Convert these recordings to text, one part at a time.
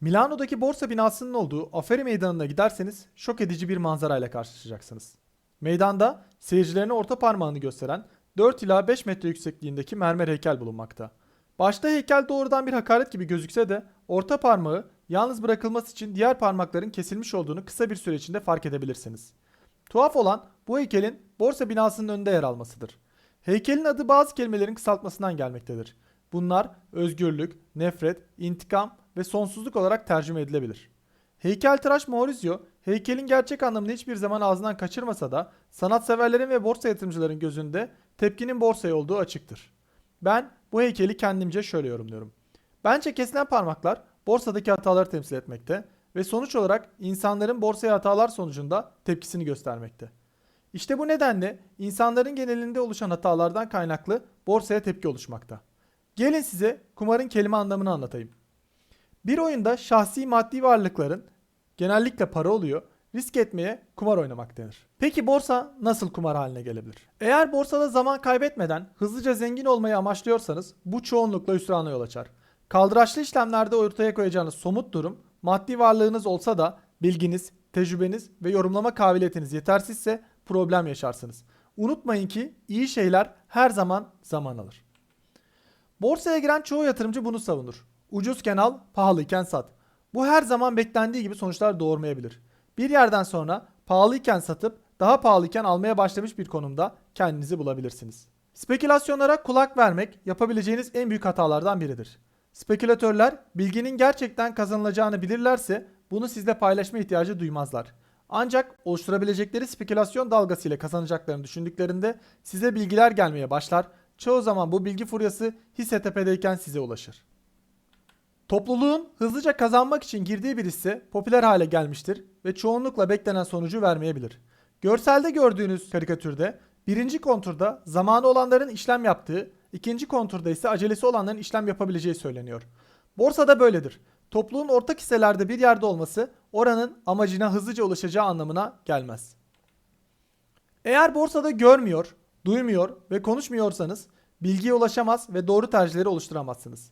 Milano'daki borsa binasının olduğu Aferi Meydanı'na giderseniz şok edici bir manzarayla karşılaşacaksınız. Meydanda seyircilerine orta parmağını gösteren 4 ila 5 metre yüksekliğindeki mermer heykel bulunmakta. Başta heykel doğrudan bir hakaret gibi gözükse de orta parmağı yalnız bırakılması için diğer parmakların kesilmiş olduğunu kısa bir süre içinde fark edebilirsiniz. Tuhaf olan bu heykelin borsa binasının önünde yer almasıdır. Heykelin adı bazı kelimelerin kısaltmasından gelmektedir. Bunlar özgürlük, nefret, intikam ve sonsuzluk olarak tercüme edilebilir. Heykeltıraş Maurizio, heykelin gerçek anlamını hiçbir zaman ağzından kaçırmasa da sanatseverlerin ve borsa yatırımcıların gözünde tepkinin borsaya olduğu açıktır. Ben bu heykeli kendimce şöyle yorumluyorum. Bence kesilen parmaklar borsadaki hataları temsil etmekte ve sonuç olarak insanların borsaya hatalar sonucunda tepkisini göstermekte. İşte bu nedenle insanların genelinde oluşan hatalardan kaynaklı borsaya tepki oluşmakta. Gelin size kumarın kelime anlamını anlatayım. Bir oyunda şahsi maddi varlıkların genellikle para oluyor, risk etmeye kumar oynamak denir. Peki borsa nasıl kumar haline gelebilir? Eğer borsada zaman kaybetmeden hızlıca zengin olmayı amaçlıyorsanız bu çoğunlukla hüsrana yol açar. Kaldıraçlı işlemlerde ortaya koyacağınız somut durum maddi varlığınız olsa da bilginiz, tecrübeniz ve yorumlama kabiliyetiniz yetersizse problem yaşarsınız. Unutmayın ki iyi şeyler her zaman zaman alır. Borsaya giren çoğu yatırımcı bunu savunur. Ucuzken al, pahalıyken sat. Bu her zaman beklendiği gibi sonuçlar doğurmayabilir. Bir yerden sonra pahalıyken satıp daha pahalıyken almaya başlamış bir konumda kendinizi bulabilirsiniz. Spekülasyonlara kulak vermek yapabileceğiniz en büyük hatalardan biridir. Spekülatörler bilginin gerçekten kazanılacağını bilirlerse bunu sizle paylaşma ihtiyacı duymazlar. Ancak oluşturabilecekleri spekülasyon dalgasıyla kazanacaklarını düşündüklerinde size bilgiler gelmeye başlar. Çoğu zaman bu bilgi furyası hisse tepedeyken size ulaşır. Topluluğun hızlıca kazanmak için girdiği bir hisse popüler hale gelmiştir ve çoğunlukla beklenen sonucu vermeyebilir. Görselde gördüğünüz karikatürde birinci konturda zamanı olanların işlem yaptığı, ikinci konturda ise acelesi olanların işlem yapabileceği söyleniyor. Borsada böyledir. Topluluğun ortak hisselerde bir yerde olması oranın amacına hızlıca ulaşacağı anlamına gelmez. Eğer borsada görmüyor, duymuyor ve konuşmuyorsanız bilgiye ulaşamaz ve doğru tercihleri oluşturamazsınız.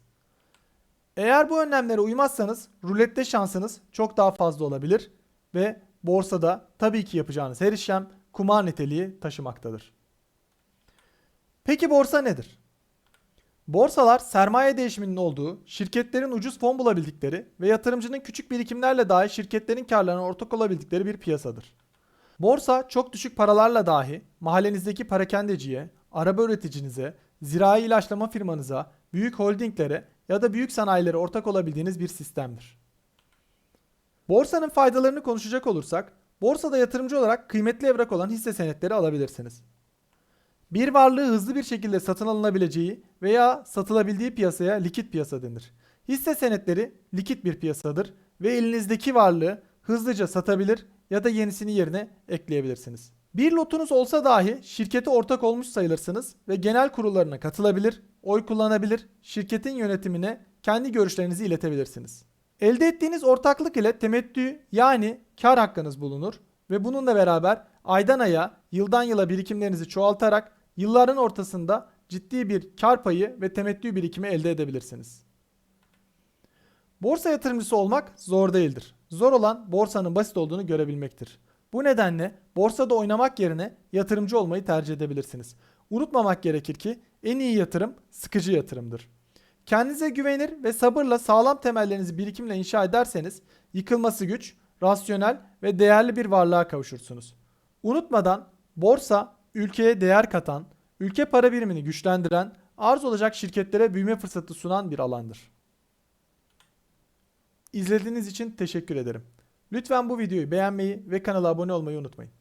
Eğer bu önlemlere uymazsanız rulette şansınız çok daha fazla olabilir ve borsada tabii ki yapacağınız her işlem kumar niteliği taşımaktadır. Peki borsa nedir? Borsalar sermaye değişiminin olduğu, şirketlerin ucuz fon bulabildikleri ve yatırımcının küçük birikimlerle dahi şirketlerin karlarına ortak olabildikleri bir piyasadır. Borsa çok düşük paralarla dahi mahallenizdeki parakendeciye, araba üreticinize, zirai ilaçlama firmanıza, büyük holdinglere ya da büyük sanayilere ortak olabildiğiniz bir sistemdir. Borsanın faydalarını konuşacak olursak, borsada yatırımcı olarak kıymetli evrak olan hisse senetleri alabilirsiniz. Bir varlığı hızlı bir şekilde satın alınabileceği veya satılabildiği piyasaya likit piyasa denir. Hisse senetleri likit bir piyasadır ve elinizdeki varlığı hızlıca satabilir ya da yenisini yerine ekleyebilirsiniz. Bir lotunuz olsa dahi şirkete ortak olmuş sayılırsınız ve genel kurullarına katılabilir, oy kullanabilir, şirketin yönetimine kendi görüşlerinizi iletebilirsiniz. Elde ettiğiniz ortaklık ile temettü yani kar hakkınız bulunur ve bununla beraber aydan aya, yıldan yıla birikimlerinizi çoğaltarak yılların ortasında ciddi bir kar payı ve temettü birikimi elde edebilirsiniz. Borsa yatırımcısı olmak zor değildir. Zor olan borsanın basit olduğunu görebilmektir. Bu nedenle borsada oynamak yerine yatırımcı olmayı tercih edebilirsiniz. Unutmamak gerekir ki en iyi yatırım sıkıcı yatırımdır. Kendinize güvenir ve sabırla sağlam temellerinizi birikimle inşa ederseniz yıkılması güç, rasyonel ve değerli bir varlığa kavuşursunuz. Unutmadan borsa ülkeye değer katan, ülke para birimini güçlendiren, arz olacak şirketlere büyüme fırsatı sunan bir alandır. İzlediğiniz için teşekkür ederim. Lütfen bu videoyu beğenmeyi ve kanala abone olmayı unutmayın.